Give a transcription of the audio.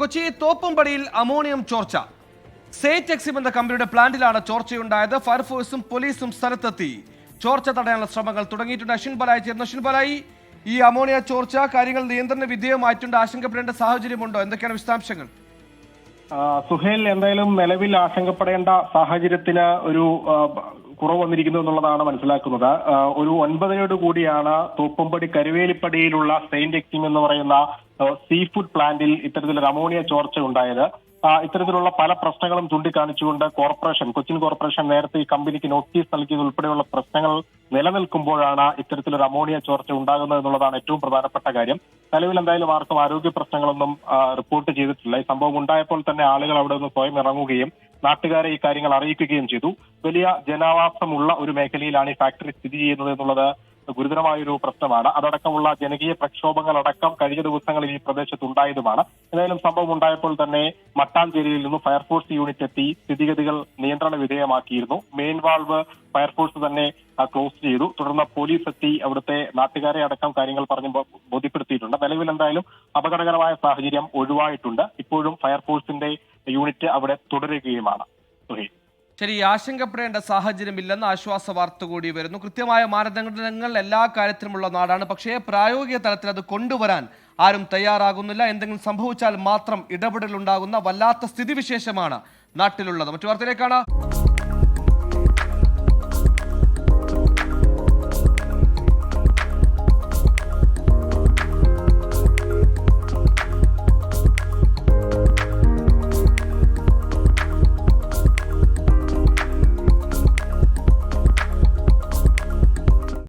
Kochi തോപ്പുംപടിയിൽ ammonium ചോർച്ച. സേറ്റ് Exim എന്ന കമ്പനിയുടെ പ്ലാന്റിലാണ് ചോർച്ചയുണ്ടായത്. ഫയർഫോഴ്സും പോലീസും സ്ഥലത്തെത്തി. ചോർച്ച തടയാനുള്ള ശ്രമങ്ങൾ തുടങ്ങിയിട്ടുണ്ട്. അശ്വിൻ ബലായി ചേർന്നു അശ്വിൻ ബലായി ഈ അമോണിയ ചോർച്ച കാര്യങ്ങൾ നിയന്ത്രണ വിധേയമായിട്ടുണ്ട് ആശങ്കപ്പെടേണ്ട സാഹചര്യമുണ്ടോ? എന്തൊക്കെയാണ് വിശദാംശങ്ങൾ? സുഹേൽ എന്തായാലും നിലവിൽ ആശങ്കപ്പെടേണ്ട സാഹചര്യത്തിന് ഒരു കുറവ് വന്നിരിക്കുന്നു എന്നുള്ളതാണ് മനസ്സിലാക്കുന്നത്. ഒരു ഒൻപതിനോട് കൂടിയാണ് തോപ്പുംപടി കരുവേലിപ്പടിയിലുള്ള സെയിന്റ് എക്സിം എന്ന് പറയുന്ന സീ ഫുഡ് പ്ലാന്റിൽ ഇത്തരത്തിലൊരു അമോണിയ ചോർച്ച ഉണ്ടായത്. ഇത്തരത്തിലുള്ള പല പ്രശ്നങ്ങളും ചൂണ്ടിക്കാണിച്ചുകൊണ്ട് കോർപ്പറേഷൻ കൊച്ചിൻ കോർപ്പറേഷൻ നേരത്തെ ഈ കമ്പനിക്ക് നോട്ടീസ് നൽകിയത് ഉൾപ്പെടെയുള്ള പ്രശ്നങ്ങൾ നിലനിൽക്കുമ്പോഴാണ് ഇത്തരത്തിലൊരു അമോണിയ ചോർച്ച ഉണ്ടാകുന്നത് എന്നുള്ളതാണ് ഏറ്റവും പ്രധാനപ്പെട്ട കാര്യം. നിലവിൽ എന്തായാലും ആർക്കും ആരോഗ്യ പ്രശ്നങ്ങളൊന്നും റിപ്പോർട്ട് ചെയ്തിട്ടില്ല. ഈ സംഭവം ഉണ്ടായപ്പോൾ തന്നെ ആളുകൾ അവിടെ നിന്ന് സ്വയം ഇറങ്ങുകയും നാട്ടുകാരെ ഈ കാര്യങ്ങൾ അറിയിക്കുകയും ചെയ്തു. വലിയ ജനാവാസമുള്ള ഒരു മേഖലയിലാണ് ഈ ഫാക്ടറി സ്ഥിതി ചെയ്യുന്നത് എന്നുള്ളത് ഗുരുതരമായൊരു പ്രശ്നമാണ്. അതടക്കമുള്ള ജനകീയ പ്രക്ഷോഭങ്ങളടക്കം കഴിഞ്ഞ ദിവസങ്ങളിൽ ഈ പ്രദേശത്ത് ഉണ്ടായതുമാണ് ഏതായാലും സംഭവം ഉണ്ടായപ്പോൾ തന്നെ മട്ടാഞ്ചേരിയിൽ നിന്ന് ഫയർഫോഴ്സ് യൂണിറ്റ് എത്തി സ്ഥിതിഗതികൾ നിയന്ത്രണ വിധേയമാക്കിയിരുന്നു. മെയിൻ വാൾവ് ഫയർഫോഴ്സ് തന്നെ ക്ലോസ് ചെയ്തു. തുടർന്ന് പോലീസ് എത്തി അവിടുത്തെ നാട്ടുകാരെ അടക്കം കാര്യങ്ങൾ പറഞ്ഞ് ബോധ്യപ്പെടുത്തിയിട്ടുണ്ട്. നിലവിൽ എന്തായാലും അപകടകരമായ സാഹചര്യം ഒഴിവായിട്ടുണ്ട്. ഇപ്പോഴും ഫയർഫോഴ്സിന്റെ യൂണിറ്റ് അവിടെ തുടരുകയുമാണ്. സുഹൈൽ. ശരി ആശങ്കപ്പെടേണ്ട സാഹചര്യമില്ലെന്ന് ആശ്വാസ വാർത്ത കൂടി വരുന്നു. കൃത്യമായ മാനദണ്ഡങ്ങൾ എല്ലാ കാര്യത്തിലുമുള്ള നാടാണ്. പക്ഷേ പ്രായോഗിക തലത്തിൽ അത് കൊണ്ടുവരാൻ ആരും തയ്യാറാകുന്നില്ല. എന്തെങ്കിലും സംഭവിച്ചാൽ മാത്രം ഇടപെടലുണ്ടാകുന്ന വല്ലാത്ത സ്ഥിതിവിശേഷമാണ് നാട്ടിലുള്ളത്. മറ്റു വാർത്തയിലേക്കാണ്.